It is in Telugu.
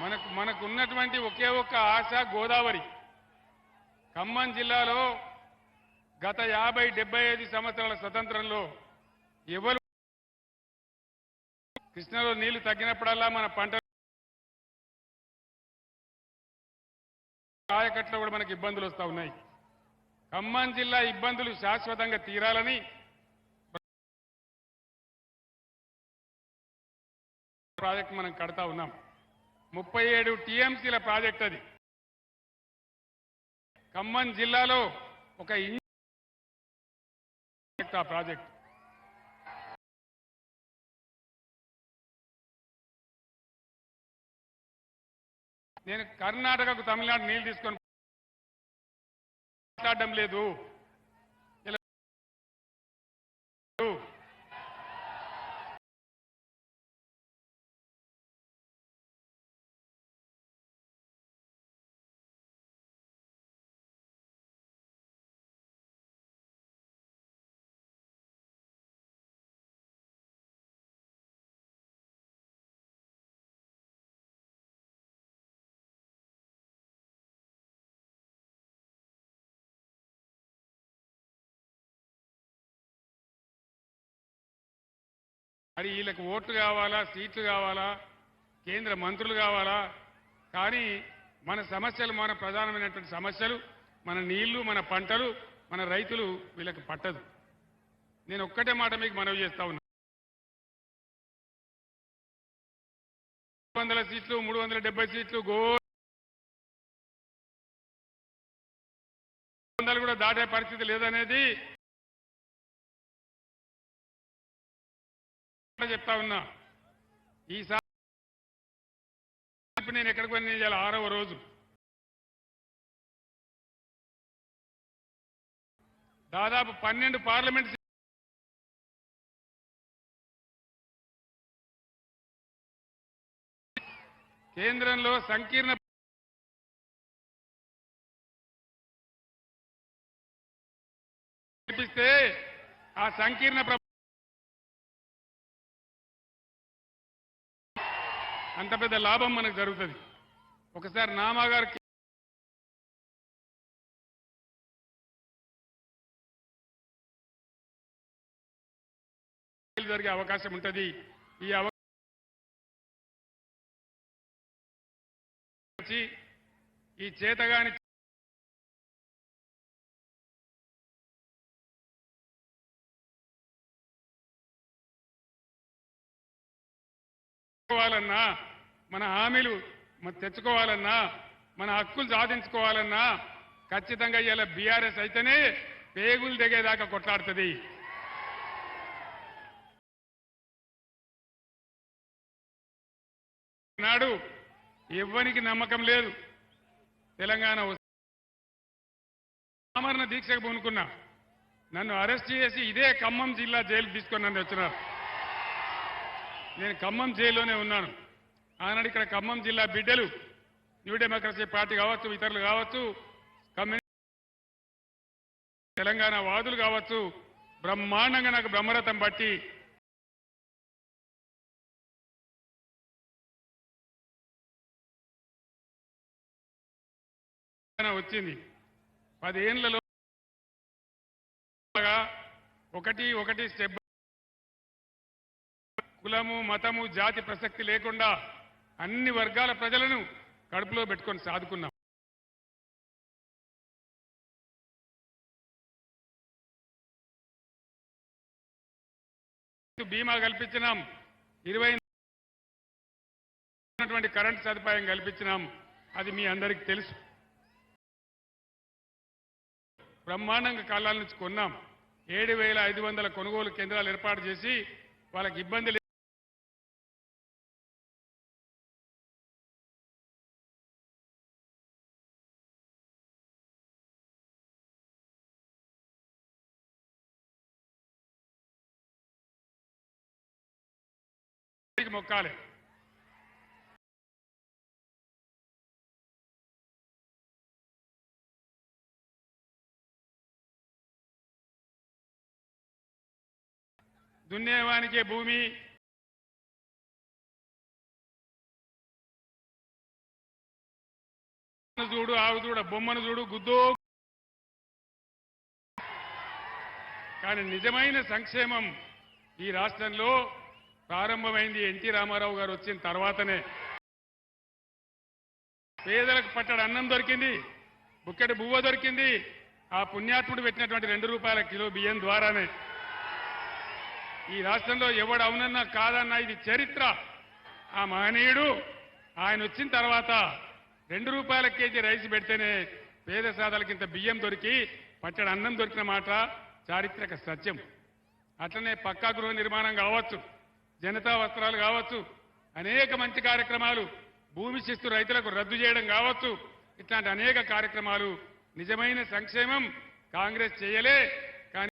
మనకు మనకు ఉన్నటువంటి ఒకే ఒక్క ఆశ గోదావరి. ఖమ్మం జిల్లాలో గత యాభై డెబ్బై ఐదు సంవత్సరాల స్వతంత్రంలో ఎవరు కృష్ణలో నీళ్ళు తగ్గినప్పుడల్లా మన పంట ఆయకట్లో కూడా మనకి ఇబ్బందులు వస్తూ ఉన్నాయి. ఖమ్మం జిల్లా ఇబ్బందులు శాశ్వతంగా తీరాలని ప్రాజెక్ట్ మనం కడతా ఉన్నాం. ముప్పై ఏడు టీఎంసీల ప్రాజెక్ట్ అది. ఖమ్మం జిల్లాలో ఒక ఇన్ ఆ ప్రాజెక్ట్. నేను కర్ణాటకకు తమిళనాడు నీళ్ళు తీసుకొని మాట్లాడడం లేదు. మరి వీళ్ళకి ఓట్లు కావాలా సీట్లు కావాలా కేంద్ర మంత్రులు కావాలా? కానీ మన సమస్యలు మన ప్రధానమైనటువంటి సమస్యలు మన నీళ్ళు మన పంటలు మన రైతులు వీళ్ళకి పట్టదు. నేను ఒక్కటే మాట మీకు మనవి చేస్తా ఉన్నా. మూడు వందల సీట్లు మూడు వందల డెబ్బై సీట్లు గో వందలు కూడా దాటే పరిస్థితి లేదనేది చెప్తా ఉన్నా? ఈసారి నేను ఎక్కడికి పని చేయాలి ఆరవ రోజు. దాదాపు పన్నెండు పార్లమెంట్ కేంద్రంలో సంకీర్ణ ఆ సంకీర్ణ అంత పెద్ద లాభం మనకు జరుగుతుంది. ఒకసారి నామాగారికి జరిగే అవకాశం ఉంటుంది. ఈ అవకాశం ఈ చేతగాని తెచ్చుకోవాలన్నా మన హామీలు తెచ్చుకోవాలన్నా మన హక్కులు సాధించుకోవాలన్నా ఖచ్చితంగా ఇలా బీఆర్ఎస్ అయితేనే పేగులు దిగేదాకా కొట్లాడుతుంది. నాడు ఎవ్వనికి నమ్మకం లేదు. తెలంగాణ ఆమరణ దీక్షకు పూనుకున్నా. నన్ను అరెస్ట్ చేసి ఇదే ఖమ్మం జిల్లా జైలు తీసుకొని నన్ను వచ్చినారు. నేను ఖమ్మం జైల్లోనే ఉన్నాను. ఆనాడు ఇక్కడ ఖమ్మం జిల్లా బిడ్డలు న్యూ డెమోక్రసీ పార్టీ కావచ్చు ఇతరులు కావచ్చు కమ్యూనిస్ట్ తెలంగాణ వాదులు కావచ్చు బ్రహ్మాండంగా నాకు బ్రహ్మరథం పట్టి వచ్చింది. పదేళ్ళలో ఒకటి ఒకటి స్టెప్ కులము మతము జాతి ప్రసక్తి లేకుండా అన్ని వర్గాల ప్రజలను కడుపులో పెట్టుకొని సాదుకున్నాం. బీమా కల్పించినాం. ఇరవై కరెంట్ సదుపాయం కల్పించినాం. అది మీ అందరికీ తెలుసు. బ్రహ్మాండంగా కాలాల నుంచి కొన్నాం. ఏడు వేల ఐదు వందల కొనుగోలు కేంద్రాలు ఏర్పాటు చేసి వాళ్ళకి ఇబ్బంది లే- మొక్కాలి. దున్నేవానికే భూమి. చూడు ఆవు చూడ బొమ్మను చూడు గుద్దు. కానీ నిజమైన సంక్షేమం ఈ రాష్ట్రంలో ప్రారంభమైంది ఎన్టీ రామారావు గారు వచ్చిన తర్వాతనే. పేదలకు పట్టడు అన్నం దొరికింది బుక్కెడు బువ్వ దొరికింది ఆ పుణ్యాత్ముడు పెట్టినటువంటి రెండు రూపాయల కిలో బియ్యం ద్వారానే. ఈ రాష్ట్రంలో ఎవడు అవునన్నా కాదన్నా ఇది చరిత్ర. ఆ మహనీయుడు ఆయన వచ్చిన తర్వాత రెండు రూపాయల కేజీ రైస్ పెడితేనే పేద సాదాలకి ఇంత బియ్యం దొరికి పట్టడి అన్నం దొరికిన మాట చారిత్రక సత్యం. అట్లనే పక్కా గృహ నిర్మాణం కావచ్చు. జనతా వస్త్రాలు కావచ్చు అనేక మంచి కార్యక్రమాలు భూమి శిస్తు రైతులకు రద్దు చేయడం కావచ్చు. ఇట్లాంటి అనేక కార్యక్రమాలు నిజమైన సంక్షేమం కాంగ్రెస్ చేయలే.